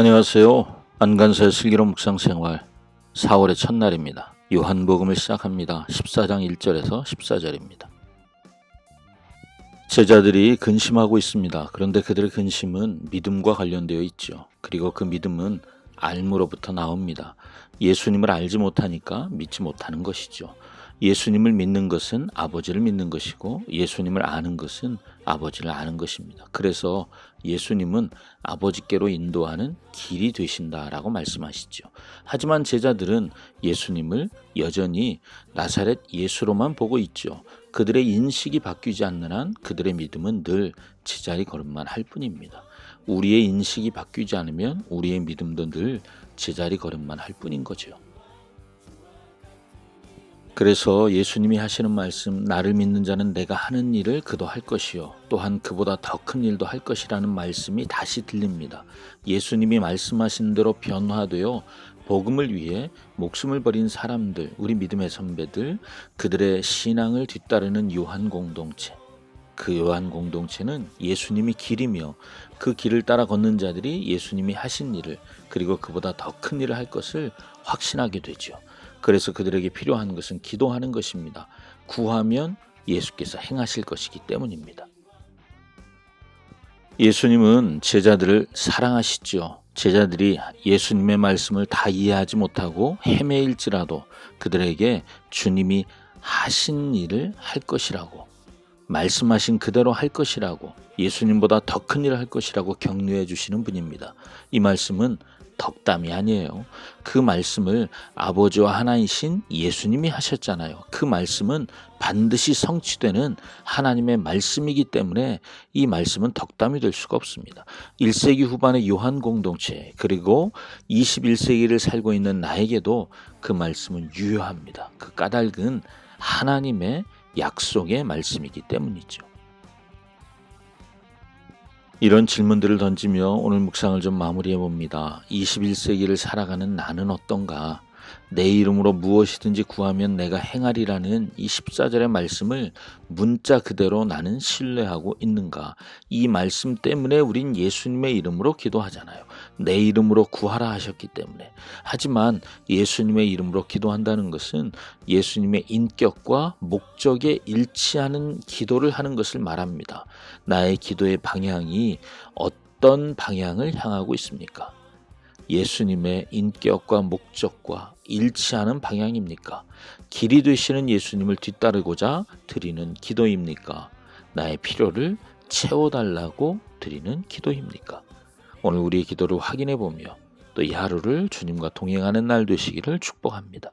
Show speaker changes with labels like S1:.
S1: 안녕하세요. 안간사의 슬기로운 묵상 생활 4월의 첫날입니다. 요한복음을 시작합니다. 14장 1절에서 14절입니다. 제자들이 근심하고 있습니다. 그런데 그들의 근심은 믿음과 관련되어 있죠. 그리고 그 믿음은 알므로부터 나옵니다. 예수님을 알지 못하니까 믿지 못하는 것이죠. 예수님을 믿는 것은 아버지를 믿는 것이고 예수님을 아는 것은 아버지를 아는 것입니다. 그래서 예수님은 아버지께로 인도하는 길이 되신다라고 말씀하시죠. 하지만 제자들은 예수님을 여전히 나사렛 예수로만 보고 있죠. 그들의 인식이 바뀌지 않는 한 그들의 믿음은 늘 제자리 걸음만 할 뿐입니다. 우리의 인식이 바뀌지 않으면 우리의 믿음도 늘 제자리 걸음만 할 뿐인 거죠. 그래서 예수님이 하시는 말씀, 나를 믿는 자는 내가 하는 일을 그도 할 것이요. 또한 그보다 더 큰 일도 할 것이라는 말씀이 다시 들립니다. 예수님이 말씀하신 대로 변화되어 복음을 위해 목숨을 버린 사람들, 우리 믿음의 선배들, 그들의 신앙을 뒤따르는 요한 공동체. 그 요한 공동체는 예수님이 길이며 그 길을 따라 걷는 자들이 예수님이 하신 일을 그리고 그보다 더 큰 일을 할 것을 확신하게 되죠. 그래서 그들에게 필요한 것은 기도하는 것입니다. 구하면 예수께서 행하실 것이기 때문입니다. 예수님은 제자들을 사랑하시죠. 제자들이 예수님의 말씀을 다 이해하지 못하고 헤매일지라도 그들에게 주님이 하신 일을 할 것이라고 말씀하신 그대로 할 것이라고 예수님보다 더 큰 일을 할 것이라고 격려해 주시는 분입니다. 이 말씀은 덕담이 아니에요. 그 말씀을 아버지와 하나이신 예수님이 하셨잖아요. 그 말씀은 반드시 성취되는 하나님의 말씀이기 때문에 이 말씀은 덕담이 될 수가 없습니다. 1세기 후반의 요한 공동체 그리고 21세기를 살고 있는 나에게도 그 말씀은 유효합니다. 그 까닭은 하나님의 약속의 말씀이기 때문이죠. 이런 질문들을 던지며 오늘 묵상을 좀 마무리해 봅니다. 21세기를 살아가는 나는 어떤가? 내 이름으로 무엇이든지 구하면 내가 행하리라는 이 14절의 말씀을 문자 그대로 나는 신뢰하고 있는가? 이 말씀 때문에 우린 예수님의 이름으로 기도하잖아요. 내 이름으로 구하라 하셨기 때문에. 하지만 예수님의 이름으로 기도한다는 것은 예수님의 인격과 목적에 일치하는 기도를 하는 것을 말합니다. 나의 기도의 방향이 어떤 방향을 향하고 있습니까? 예수님의 인격과 목적과 일치하는 방향입니까? 길이 되시는 예수님을 뒤따르고자 드리는 기도입니까? 나의 필요를 채워달라고 드리는 기도입니까? 오늘 우리의 기도를 확인해 보며 또 이 하루를 주님과 동행하는 날 되시기를 축복합니다.